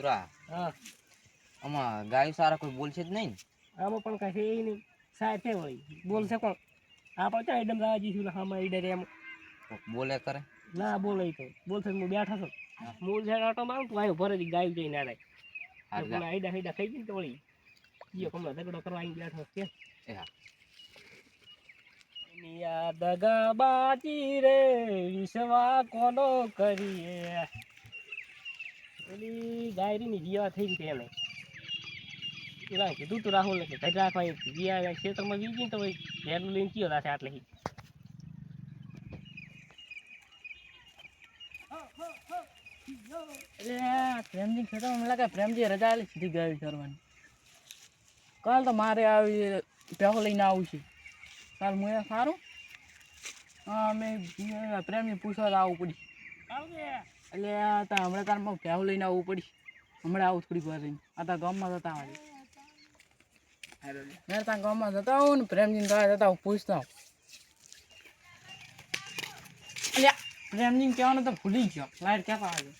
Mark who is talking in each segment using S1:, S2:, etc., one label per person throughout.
S1: સુરા
S2: હા.
S1: આમાં ગાય સારા કોઈ બોલશે જ નહીં
S2: આમાં પણ છે ઈ નહીં. સાથે હોય બોલશે કોણ? આપણે તો આઈડમ રાજી છું ને હામાં ઈડર એમ.
S1: બોલે કરે.
S2: ના બોલે તો. બોલશે હું બેઠા છું. મૂળ છે આટો મારું તું આવ્યો ભરે ગાયું જઈને આડે
S1: હાર
S2: આઈડા હાઈડા ખાઈ ગઈ ને તો વળી. ગયો કમલા ઝઘડો કરવા આવીને બેઠો કે
S1: એ હા.
S2: દુનિયા દગાબાજી રે વિશ્વા કોનો કરીએ? પેલી ગાયરીની જીવા થઈ ગઈ એને એલા કીધું તું રાહુલ કે ઘર રાખવા એ જીયા ક્ષેત્રમાં વીજી તો ભાઈ ઘેરનું લઈને કયો રાખે આટલે
S3: આ પ્રેમજી ખેતર મને લાગે પ્રેમજી રજા આલી સીધી ગાય કરવાની કાલ તો મારે આવી પેહો લઈને આવું છે. કાલ એ સારું? હા મેં પ્રેમજી પૂછવા આવવું પડી.
S2: આવજે.
S3: એટલે તા હમણાં તારમાં પેહો લઈને આવવું પડી. હમણાં આવું થોડીક વાર રહીને. આ તાર ગામમાં જતા આવે મેં તાર ગામમાં જતા આવું ને પ્રેમજીને ત્યાં જતા આવું પૂછતા આવું અલ્યા પ્રેમજીને કહેવાનું તો ભૂલી ગયો. લાઈટ કહેતા આવે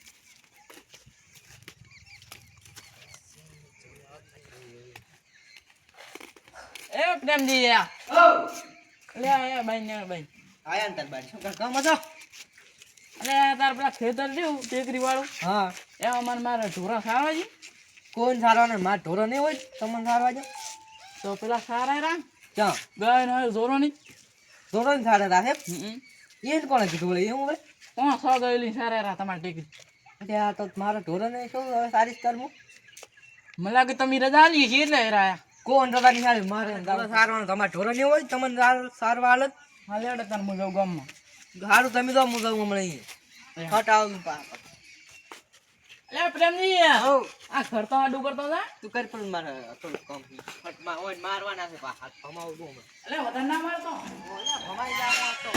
S3: એ પ્રેમજી યા લે આ બાઈ ને બાઈ.
S1: આયા ને તાર બાઈ. શું કામ કામ હતો
S3: અરે તાર પેલા ખેતર છે ટેકરી વાળું
S1: હા.
S3: એમાં મને મારે ઢોરા સારવા જી
S1: કોણ સારવાનો મારા ઢોરો નહીં હોય તમને સારવા જો
S3: તો પેલા સારા રા
S1: ચા
S3: ગાય નો જોરો નહીં.
S1: ઢોરો ને સારા રાખે
S3: એ
S1: જ કોણે કીધું બોલે એવું બોલે
S3: કોણ સો ગયેલી સારા રા તમારી ટેકરી.
S1: એટલે આ તો મારો ઢોરો ને શું હવે સારી જ કરવું?
S3: મને લાગે તમે રજા લઈએ છે એટલે રાયા
S1: કોણ રજા નહીં મારે ઢોરો સારવાનો તમારે ઢોરો નહીં હોય તમને સાર- સારવા હાલત
S3: હાલે તાર હું જાઉં ગામમાં.
S1: સારું તમે તો હું જાઉં હમણાં હટાવું પા
S3: અલે પ્રેમજી આ ખરતો આડું કરતો હતા
S1: તું કર પણ મારે થોડું કામ. છે. હટમાં હોય મારવાના છે પા હાથ ભમાવું દઉં હમણાં.
S3: અલે વધારે ના મારતો.
S1: ભમાઈ જવા તો.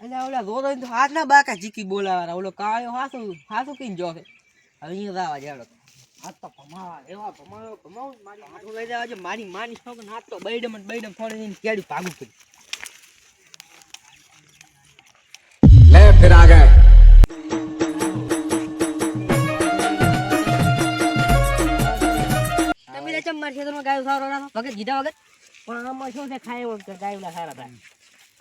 S1: અલ્યા ઓલા રોરો તો હાથ ના બાકા જીકી બોલાવાના. ઓલો કાયો હાસુ હાસુ કઈ જો છે. હવે દાવા જાડો હાથ તો ભમાવા એવા ભમાવો ભમાવો મારી હાથું લઈ જવા છે. મારી માની છોકર હાથ તો બૈડમ બૈડમ ફોડીને કેડી ભાગું કરી લે ચમ મારી ખેતરમાં ગાયો સારો રાખો વગર કીધા વગર.
S2: પણ આમાં શું છે ખાય એવું કે ગાયુના સારા થાય.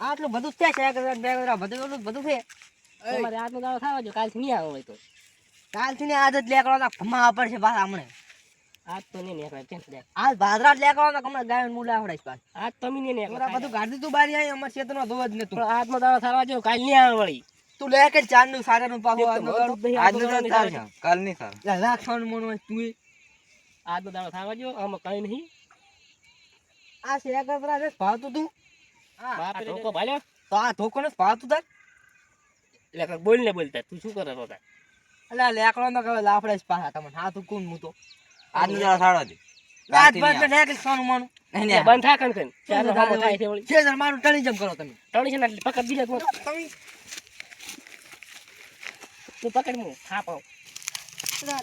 S1: આટલું બધું છે છે કે બે વરા બધું બધું બધું છે.
S2: તમારે આજનો દાડો ખાવા જો કાલથી નહીં આવે હોય તો.
S1: કાલથી ને જ લેકડો ભમા પડશે પાછા હમણે.
S2: આજ તો નહીં નીકળે કેમ દે
S1: આજ ભાદરા લેકડો હમણાં ગાયો મૂળ આવડાઈશ પાછા.
S2: આજ તમે નહીં નીકળે
S1: બધું ગાડી તું બારી આવી અમાર ખેતરમાં દોવા જ નતું.
S2: પણ આજનો દાડો થવા જો કાલ નહીં આવે વળી.
S1: તું લે કે ચારનું સારા નું
S2: પાકો
S1: આજનો દાડો. કાલ નહીં સારું લાખ મન હોય તું.
S2: આજનો દાડો થવા જો આમાં કઈ નહીં.
S1: આ શેર કરતા છે ભાવતું તું હા,
S2: બાપ
S1: આ
S2: રે.
S1: ધોકો.
S2: ધોકો ભાલ્યો.
S1: તો આ ધોકો ને ભાવતું તાર
S2: એટલે કાંઈક બોલ ને બોલતા તું શું કરે રોતા?
S1: એટલે આ લેકડો તો કહેવાય લાફડે જ પાછા તમને હા તું કોણ હું તો આજનો દાડો સારો છે. આજ બાદ લે કે સોનું માનું. નહીં
S2: બંધ થા કણ કણ? ચાલો હામો થાય છે વળી.
S1: છે મારું ટણી જમ કરો તમે.
S2: ટણી છે ને એટલે પકડ દીધા તું
S1: તમે.
S2: તું પકડ હું હા પાઉં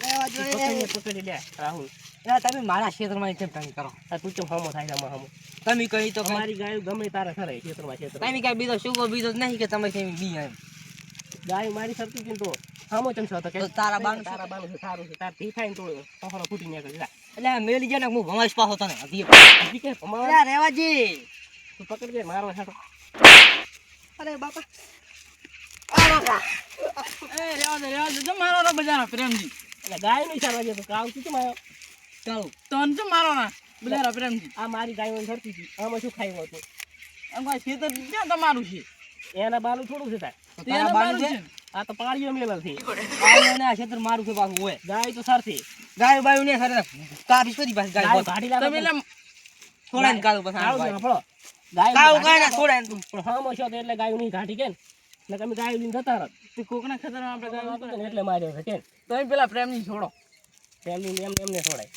S1: રહેવા
S2: તું
S1: જોઈએ.
S2: પકડી લે, પકડી લે રાહુલ.
S1: એટલે તમે મારા ક્ષેત્રમાં કેમ તંગ કરો?
S2: આ તું ચમ હમો થાય છે હમો?
S1: તમે કહી તો મારી
S2: અમારી ગાયો ગમે તારે ખરે ક્ષેત્રમાં ક્ષેત્ર
S1: તમે કઈ બીજો શુગર બીજો નહીં કે તમે કેમ બી એમ.
S2: ગાય મારી સરતી છે તો હામો ચમ છો તો કે
S1: તારા બાનું
S2: તારા બાનું સારું છે તારથી થાય ને તો તોહરો ફૂટી ને જા.
S1: એટલે આ મેલી જાય ને હું ભમાઈશ પાછો તને. હજી
S2: કે ભમાવા?
S1: અલ્યા રેવાજી.
S2: તું પકડ કે મારવા છાટો
S1: અરે બાપા.
S3: એ રેવા દે રેવા દે તો મારો રો બજારા પ્રેમજી.
S2: એટલે ગાય નહીં ચાલવા જતો કાવ શું આવ્યો
S1: ચાલો.
S3: તન તો મારો ના બજારા પ્રેમજી
S2: આ મારી ગાયો ધરતી હતી. આમાં શું ખાયું હતું?
S3: અમાર ખેતર ક્યાં તમારું છે?
S2: એના બાલું થોડું છે તાર.
S1: તો
S3: તો
S1: તારા
S3: બારું
S1: છે
S3: છે?
S2: આ તો પાળીઓ મેલા છે.
S1: ને આ ક્ષેત્ર મારું છે પાછું હોય
S2: ગાય તો સરતી
S1: ગાય બાયું ને સરે કાપી કરી પાછી
S2: ગાય ભાડી લાવ
S3: તમે એટલે
S1: થોડા ને કાળું પછી
S2: આવો આપણો. ગાય
S1: કાળું કાંઈ ના થોડા ને તું.
S2: પણ હામો છો તો એટલે ગાયું ની ઘાટી કે ને તમે ગાયું લઈને જતા રહો.
S3: તે કોકના ખેતરમાં આપણે ગાય
S2: એટલે માર્યો છે કે
S3: તમે પેલા પ્રેમજી છોડો.
S2: પેલી એમને એમને છોડાય.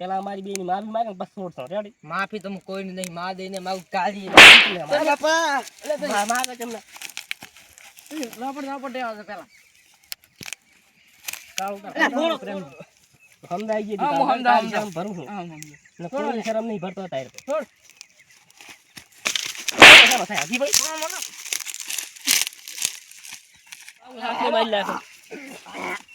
S2: પેલા અમારી બેન માફી માંગે બસ છોડતો રેડી
S1: માફી તમે કોઈ નહીં માં દઈને મારું કાઢી
S2: માગે છે એમને
S3: લાપડ લાપડ પેલા.
S2: સમજાઈ ગઈ ભરું છું.
S3: હા
S2: ને કોઈની શરમ નહીં ભરતો હતા
S3: છોડ.
S2: ચાલો ભાઈ. મારી.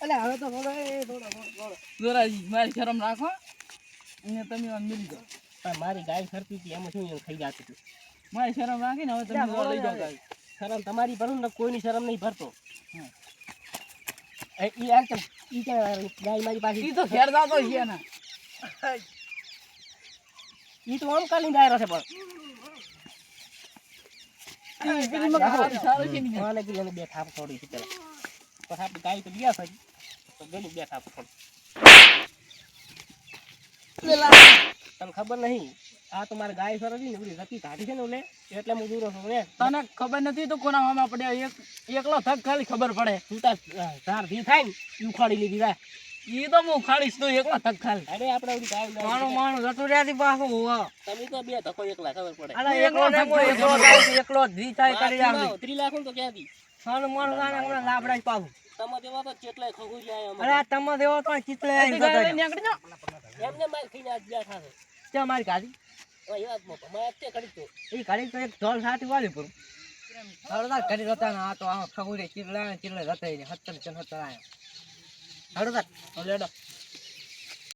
S1: અલે હવે તો થોડો એ થોડો થોડો થોડો
S3: દોરાજી મારી શરમ રાખો અને તમે મને મિલી જાઓ
S2: પણ મારી ગાય ફરતી હતી એમાં શું ખાઈ થઈ જતું હતું
S3: મારી શરમ રાખીને હવે તમે લઈ જાઓ
S2: શરમ તમારી ભરું ને કોઈની શરમ નહીં ભરતો એ ઈ ક્યાં ગાય મારી પાસે
S3: ઈ તો ઘેર જાતો છે ને
S2: ઈ તો આમ કાલી દાયરો છે પણ
S3: ઈ પેલી માં ખાવાનું સારું છે ને
S2: મને કીધું એને બે થાપ થોડી છે પેલા પછી આપણે ગાય તો ગયા છે. તો ગણી બે થાપ છોડી તને ખબર નહીં? આ તો મારે ગાય સર ને બધી રતી કાઢી છે ને ઓલે એટલે હું દૂરો છું ને.
S3: તને ખબર નથી તો કોના મામા પડે એક એકલો થક ખાલી ખબર પડે.
S2: તું તાર ધાર ધી થાય ને ઉખાડી લીધી તા
S3: ઈ તો હું ખાડીશ તો એકલો થક ખાલી.
S2: અરે આપણે ઓલી ગાય
S1: માણો માણો રહ્યા પાછું હોવા.
S2: તમે તો બે ધક્કો એકલા ખબર પડે.
S1: અરે
S3: એકલો થકો,
S1: એકલો
S3: એકલો.
S1: જાય ધી થાય કરી
S2: ત્રી
S1: આવે
S2: લાખ- તો તો ક્યાંથી
S1: માણું માણું હમણાં લાભડા જ પાછું
S2: તમે તો
S1: અરે તમે દેવો તો ચિતલે
S3: લઈને
S1: રહ્યો.
S3: નીકળી જાઓ.
S2: એમને માર ખાઈને આજ બેઠા છે
S1: ચા મારી
S2: ગાડી? વાત તે કરી તો.
S1: એ કાઢી તો એક ઢોલ સાથી વાળી પર હળદાર કરી રતા ને આ તો આ ખગુરે ચીટલે ચીટલે જતા રહી. ચન આયા. હળદાર
S3: લેડો.